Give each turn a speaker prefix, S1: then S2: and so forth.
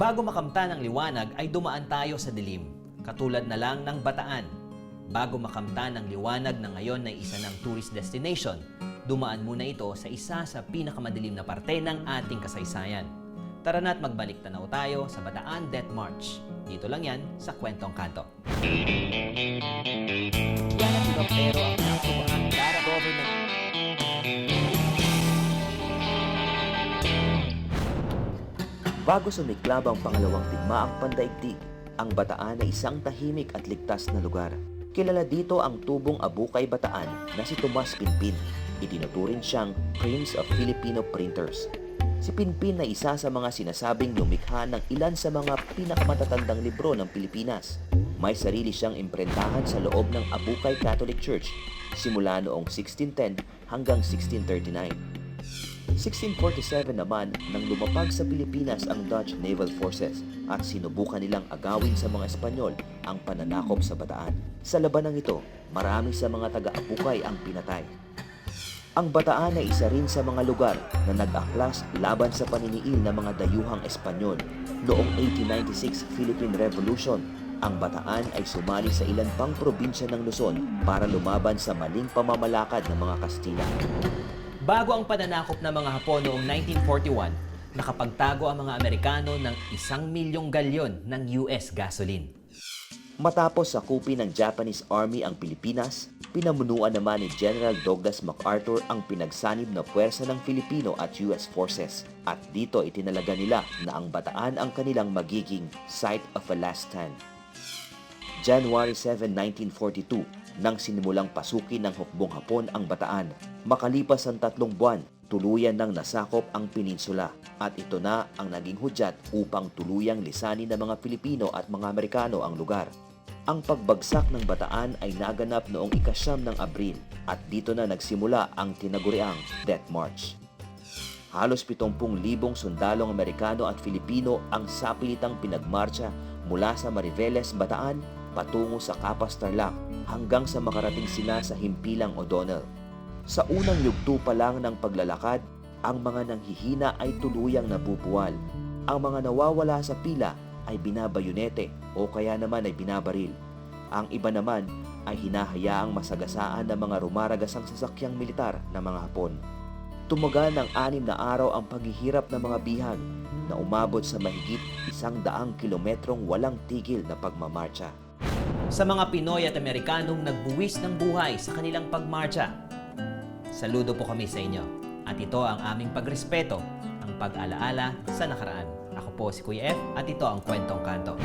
S1: Bago makamtan ang liwanag ay dumaan tayo sa dilim, katulad na lang ng bataan. Bago makamtan ang liwanag na ngayon ay isa ng tourist destination, dumaan muna ito sa isa sa pinakamadilim na parte ng ating kasaysayan. Tara na't magbalik tanaw tayo sa Bataan Death March. Dito lang yan sa Kwentong Kanto. Yan ang
S2: Bago sumiklab ang pangalawang digmaang pandaigdig, ang Bataan ay isang tahimik at ligtas na lugar. Kilala dito ang tubong Abukay Bataan na si Tomas Pinpin. Itinuturing siyang Prince of Filipino Printers. Si Pinpin ay isa sa mga sinasabing lumikha ng ilan sa mga pinakamatatandang libro ng Pilipinas. May sarili siyang imprentahan sa loob ng Abukay Catholic Church simula noong 1610 hanggang 1639. 1647 naman nang lumapag sa Pilipinas ang Dutch Naval Forces at sinubukan nilang agawin sa mga Espanyol ang pananakop sa Bataan. Sa labanang ito, marami sa mga taga-Apukay ang pinatay. Ang Bataan ay isa rin sa mga lugar na nag-aklas laban sa paniniil ng mga dayuhang Espanyol. Noong 1896 Philippine Revolution, ang Bataan ay sumali sa ilan pang probinsya ng Luzon para lumaban sa maling pamamalakad ng mga Kastila.
S1: Bago ang pananakop ng mga Hapon noong 1941, nakapagtago ang mga Amerikano ng isang milyong galyon ng US gasoline.
S2: Matapos sakupin ng Japanese Army ang Pilipinas, pinamunuan naman ni General Douglas MacArthur ang pinagsanib na puwersa ng Filipino at US forces. At dito itinalaga nila na ang Bataan ang kanilang magiging site of a last stand. January 7, 1942, nang sinimulang pasukin ng hukbong Hapon ang Bataan. Makalipas ang tatlong buwan, tuluyan nang nasakop ang peninsula at ito na ang naging hudyat upang tuluyang lisanin ng mga Pilipino at mga Amerikano ang lugar. Ang pagbagsak ng Bataan ay naganap noong ikasyam ng Abril at dito na nagsimula ang tinaguriang Death March. Halos 70,000 sundalong Amerikano at Filipino ang sapilitang pinagmarcha mula sa Mariveles, Bataan patungo sa Capas Tarlac hanggang sa makarating sila sa Himpilang O'Donnell. Sa unang yugto pa lang ng paglalakad, ang mga nanghihina ay tuluyang nabubuwal. Ang mga nawawala sa pila ay binabayonete o kaya naman ay binabaril. Ang iba naman ay hinahayaang masagasaan ng mga rumaragasang sasakyang militar ng mga Hapon. Tumagal ng anim na araw ang paghihirap ng mga bihag na umabot sa mahigit isang daang kilometrong walang tigil na pagmamarcha.
S1: Sa mga Pinoy at Amerikanong nagbuwis ng buhay sa kanilang pagmarcha, saludo po kami sa inyo. At ito ang aming pagrespeto, ang pag-alaala sa nakaraan. Ako po si Kuya F at ito ang Kwentong Kanto.